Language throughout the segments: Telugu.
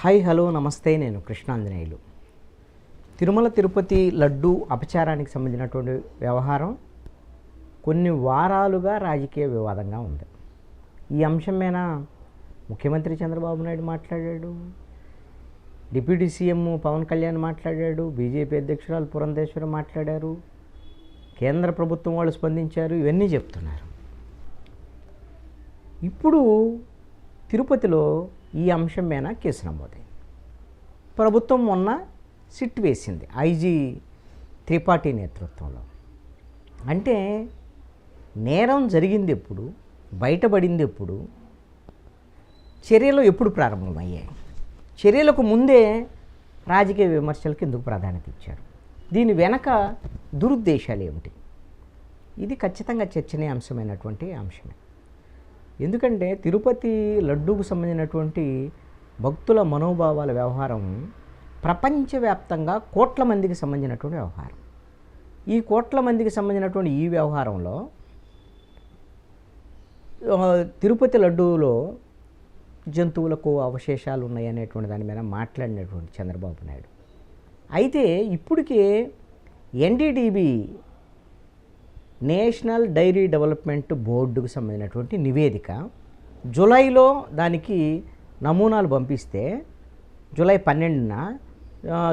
హాయ్ హలో నమస్తే నేను కృష్ణాంజనేయులు. తిరుమల తిరుపతి లడ్డు అపచారానికి సంబంధించినటువంటి వ్యవహారం కొన్ని వారాలుగా రాజకీయ వివాదంగా ఉంది. ఈ అంశం మీద ముఖ్యమంత్రి చంద్రబాబు నాయుడు మాట్లాడాడు. డిప్యూటీ సీఎం పవన్ కళ్యాణ్ మాట్లాడాడు. బీజేపీ అధ్యక్షురాలు పురంధేశ్వరి మాట్లాడారు. కేంద్ర ప్రభుత్వం వాళ్ళు స్పందించారు. ఇవన్నీ చెప్తున్నారు. ఇప్పుడు తిరుపతిలో ఈ అంశం మీద కేసు నమోదైంది. ప్రభుత్వం మొన్న సిట్ వేసింది ఐజీ త్రిపాఠి నేతృత్వంలో. అంటే నేరం జరిగింది ఎప్పుడు బయటపడింది ఎప్పుడు చర్యలు ఎప్పుడు ప్రారంభమయ్యాయి? చర్యలకు ముందే రాజకీయ విమర్శలకు ఎందుకు ప్రాధాన్యత ఇచ్చారు? దీని వెనక దురుద్దేశాలు ఏమిటి? ఇది ఖచ్చితంగా చర్చనీయాంశమైనటువంటి అంశమే. ఎందుకంటే తిరుపతి లడ్డూకు సంబంధించినటువంటి భక్తుల మనోభావాల వ్యవహారం ప్రపంచవ్యాప్తంగా కోట్ల మందికి సంబంధించినటువంటి వ్యవహారం. ఈ కోట్ల మందికి సంబంధించినటువంటి ఈ వ్యవహారంలో తిరుపతి లడ్డూలో జంతువులకు అవశేషాలు ఉన్నాయి అనేటువంటి దాని మీద మాట్లాడినటువంటి చంద్రబాబు నాయుడు. అయితే ఇప్పటికే ఎన్డీడీబీ నేషనల్ డైరీ డెవలప్మెంట్ బోర్డుకు సంబంధించినటువంటి నివేదిక జూలైలో దానికి నమూనాలు పంపిస్తే జూలై పన్నెండున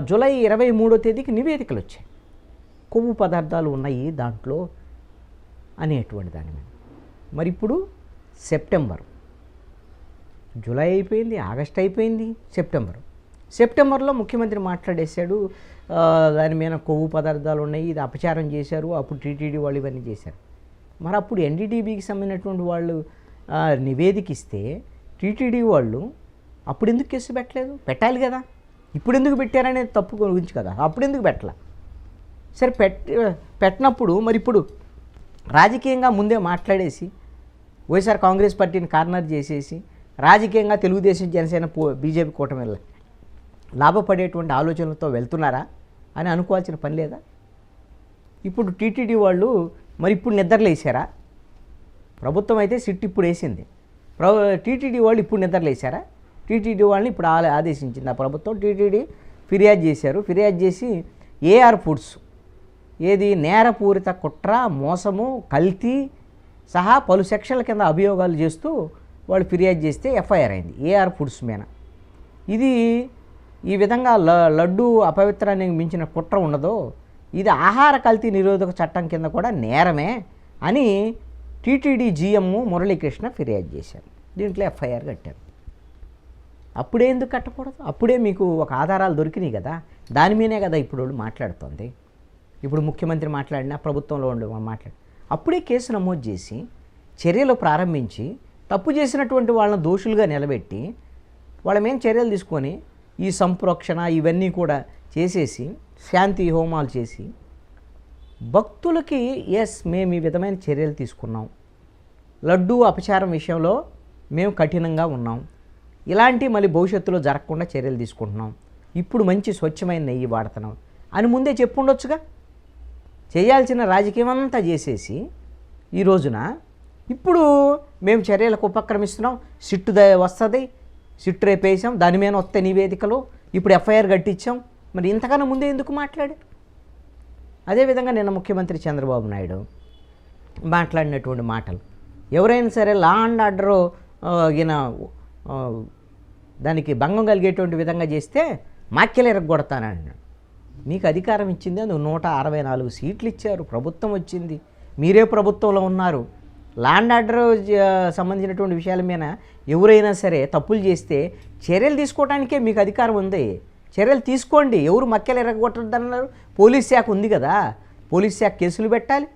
జూలై ఇరవై మూడో తేదీకి నివేదికలు వచ్చాయి. కొవ్వు పదార్థాలు ఉన్నాయి దాంట్లో అనేటువంటి దాని మీద. మరి ఇప్పుడు సెప్టెంబర్. జూలై అయిపోయింది ఆగస్ట్ అయిపోయింది సెప్టెంబర్. సెప్టెంబర్లో ముఖ్యమంత్రి మాట్లాడేశాడు. దాని మీద కొవ్వు పదార్థాలు ఉన్నాయి ఇది అపచారం చేశారు అప్పుడు టీటీడీ వాళ్ళు ఇవన్నీ చేశారు. మరి అప్పుడు ఎన్డీటీబీకి సంబంధించినటువంటి వాళ్ళు నివేదిక ఇస్తే టీటీడీ వాళ్ళు అప్పుడు ఎందుకు కేసు పెట్టలేదు? పెట్టాలి కదా. ఇప్పుడు ఎందుకు పెట్టారనేది తప్పు గురించి కదా. అప్పుడు ఎందుకు పెట్టాల? సరే పెట్ పెట్టినప్పుడు మరి ఇప్పుడు రాజకీయంగా ముందే మాట్లాడేసి వైఎస్ఆర్ కాంగ్రెస్ పార్టీని కార్నర్ చేసేసి రాజకీయంగా తెలుగుదేశం జనసేన పో బీజేపీ కూటమి వెళ్ళాలి. లాభపడేటువంటి ఆలోచనలతో వెళ్తున్నారా అని అనుకోవాల్సిన పని లేదా? ఇప్పుడు టీటీడీ వాళ్ళు మరి ఇప్పుడు నిద్రలేసారా ప్రభుత్వం అయితే సిట్ ఇప్పుడు వేసింది. ప్ర టీటీడీ వాళ్ళు ఇప్పుడు నిద్రలేసారా టీటీడీ వాళ్ళని ఇప్పుడు ఆ- ఆదేశించింది. ఆ ప్రభుత్వం టీటీడీ ఫిర్యాదు చేశారు. ఫిర్యాదు చేసి ఏఆర్ ఫుడ్స్ ఏది నేరపూరిత కుట్ర మోసము కల్తీ సహా పలు సెక్షన్ల కింద అభియోగాలు చేస్తూ వాళ్ళు ఫిర్యాదు చేస్తే ఎఫ్ఐఆర్ అయింది. ఏఆర్ ఫుడ్స్ మీద. ఇది ఈ విధంగా ల లడ్డు అపవిత్రానికి మించిన కుట్ర ఉండదో ఇది ఆహార కల్తీ నిరోధక చట్టం కింద కూడా నేరమే అని టీటీడీ జీఎం మురళీకృష్ణ ఫిర్యాదు చేశారు. దీంట్లో ఎఫ్ఐఆర్ కట్టారు. అప్పుడే ఎందుకు కట్టకూడదు? అప్పుడే మీకు ఒక ఆధారాలు దొరికినాయి కదా. దాని మీదే కదా ఇప్పుడు మాట్లాడుతోంది. ఇప్పుడు ముఖ్యమంత్రి మాట్లాడినా ప్రభుత్వంలో ఉండి మాట్లాడి అప్పుడే కేసు నమోదు చేసి చర్యలు ప్రారంభించి తప్పు చేసినటువంటి వాళ్ళని దోషులుగా నిలబెట్టి వాళ్ళ మీద చర్యలు తీసుకొని ఈ సంప్రోక్షణ ఇవన్నీ కూడా చేసేసి శాంతి హోమాలు చేసి భక్తులకి ఎస్ మేము ఈ విధమైన చర్యలు తీసుకున్నాం. లడ్డూ అపచారం విషయంలో మేము కఠినంగా ఉన్నాం. ఇలాంటి మళ్ళీ భవిష్యత్తులో జరగకుండా చర్యలు తీసుకుంటున్నాం. ఇప్పుడు మంచి స్వచ్ఛమైన నెయ్యి వాడుతున్నాం. అని ముందే చెప్పుండొచ్చుగా. చేయాల్సిన రాజకీయం అంతా చేసేసి ఈ రోజున ఇప్పుడు మేము చర్యలకు ఉపక్రమిస్తున్నాం. సిట్టు ద వస్తుంది సిట్ రేపేసాం దాని మీద వస్తే నివేదికలు ఇప్పుడు ఎఫ్ఐఆర్ కట్టించాం. మరి ఇంతకన్నా ముందే ఎందుకు మాట్లాడు అదేవిధంగా నిన్న ముఖ్యమంత్రి చంద్రబాబు నాయుడు మాట్లాడినటువంటి మాటలు. ఎవరైనా సరే లా అండ్ ఆర్డర్ ఈయన దానికి భంగం కలిగేటువంటి విధంగా చేస్తే మాక్యలు ఎరగొడతానన్నాడు. మీకు అధికారం ఇచ్చింది అందుకు నూట అరవై నాలుగు సీట్లు ఇచ్చారు ప్రభుత్వం వచ్చింది. మీరే ప్రభుత్వంలో ఉన్నారు. ల్యాండ్ ఆర్డర్ సంబంధించినటువంటి విషయాల మీద ఎవరైనా సరే తప్పులు చేస్తే చర్యలు తీసుకోవడానికే మీకు అధికారం ఉంది. చర్యలు తీసుకోండి. ఎవరు మక్కెలు ఎరగొట్టద్దన్నారు? పోలీస్ శాఖ ఉంది కదా. పోలీస్ శాఖ కేసులు పెట్టాలి.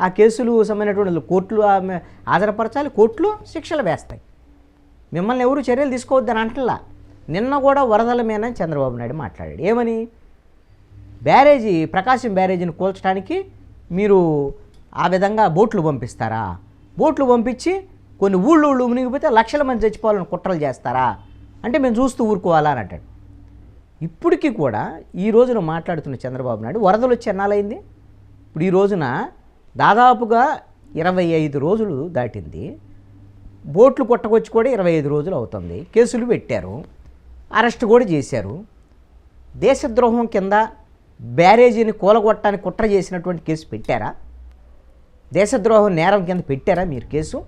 ఆ కేసులు సంబంధించినటువంటి కోర్టులు ఆమె హాజరుపరచాలి. కోర్టులు శిక్షలు వేస్తాయి. మిమ్మల్ని ఎవరు చర్యలు తీసుకోవద్దని అంటలా. నిన్న కూడా వరదల మీద చంద్రబాబు నాయుడు మాట్లాడాడు. ఏమని? బ్యారేజీ ప్రకాశం బ్యారేజీని కూల్చడానికి మీరు ఆ విధంగా బోట్లు పంపిస్తారా? బోట్లు పంపించి కొన్ని ఊళ్ళు ఊళ్ళు మునిగిపోతే లక్షల మంది చచ్చిపోవాలని కుట్రలు చేస్తారా? అంటే మేము చూస్తూ ఊరుకోవాలా అని అంటాడు. ఇప్పటికీ కూడా ఈ రోజున మాట్లాడుతున్న చంద్రబాబు నాయుడు వరదలు వచ్చి ఎన్నాలైంది ఇప్పుడు ఈ రోజున దాదాపుగా ఇరవై ఐదు రోజులు దాటింది. బోట్లు కొట్టకొచ్చి కూడా ఇరవై ఐదు రోజులు అవుతుంది. కేసులు పెట్టారు. అరెస్ట్ కూడా చేశారు. దేశద్రోహం కింద బ్యారేజీని కూలగొట్టడానికి కుట్ర చేసినటువంటి కేసు పెట్టారా? దేశద్రోహం నేరం కింద పెట్టారా మీరు కేసు?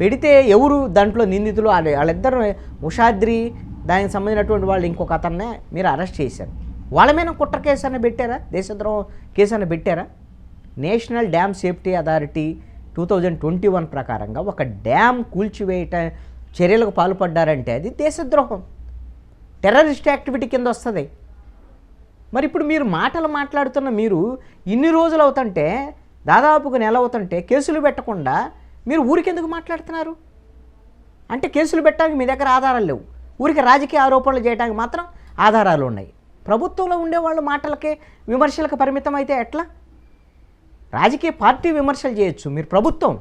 పెడితే ఎవరు దాంట్లో నిందితులు? వాళ్ళిద్దరు ఉషాద్రి దానికి సంబంధించినటువంటి వాళ్ళు ఇంకొక అతన్నే మీరు అరెస్ట్ చేశారు. వాళ్ళ మీద కుట్ర కేసు అన్న పెట్టారా? దేశద్రోహం కేసు అన్న పెట్టారా? National dam safety authority two thousand twenty one ప్రకారంగా ఒక డ్యామ్ కూల్చివేయట చర్యలకు పాల్పడ్డారంటే అది దేశద్రోహం. టెర్రరిస్ట్ యాక్టివిటీ కింద వస్తుంది. మరి ఇప్పుడు మీరు మాటలు మాట్లాడుతున్న మీరు ఇన్ని రోజులు అవుతుంటే దాదాపుగా నెల అవుతుంటే కేసులు పెట్టకుండా మీరు ఊరికెందుకు మాట్లాడుతున్నారు? అంటే కేసులు పెట్టడానికి మీ దగ్గర ఆధారాలు లేవు. ఊరికి రాజకీయ ఆరోపణలు చేయడానికి మాత్రం ఆధారాలు ఉన్నాయి. ప్రభుత్వంలో ఉండేవాళ్ళు మాటలకే విమర్శలకు పరిమితం అయితే ఎట్లా? రాజకీయ పార్టీ విమర్శలు చేయొచ్చు. మీరు ప్రభుత్వం.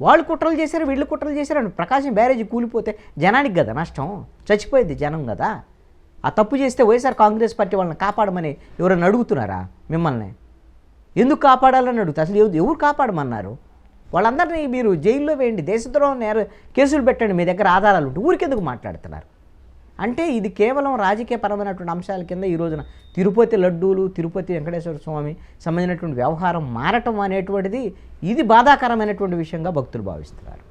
వాళ్ళు కుట్రలు చేశారు వీళ్ళు కుట్రలు చేశారు అని ప్రకాశం బ్యారేజీ కూలిపోతే జనానికి కదా నష్టం? చచ్చిపోయింది జనం కదా? ఆ తప్పు చేస్తే వైఎస్ఆర్ కాంగ్రెస్ పార్టీ వాళ్ళని కాపాడమని ఎవరైనా అడుగుతున్నారా మిమ్మల్ని? ఎందుకు కాపాడాలని అడుగుతా? అసలు ఎవరు కాపాడమన్నారు? వాళ్ళందరినీ మీరు జైల్లో వేయండి దేశద్రోహం నేర కేసులు పెట్టండి మీ దగ్గర ఆధారాలు ఉంటే ఊరికెందుకు మాట్లాడుతున్నారు? అంటే ఇది కేవలం రాజకీయపరమైనటువంటి అంశాల కింద ఈ రోజున తిరుపతి లడ్డూలు తిరుపతి వెంకటేశ్వర స్వామి సంబంధించినటువంటి వ్యవహారం మారటం అనేటువంటిది ఇది బాధాకరమైనటువంటి విషయంగా భక్తులు భావిస్తున్నారు.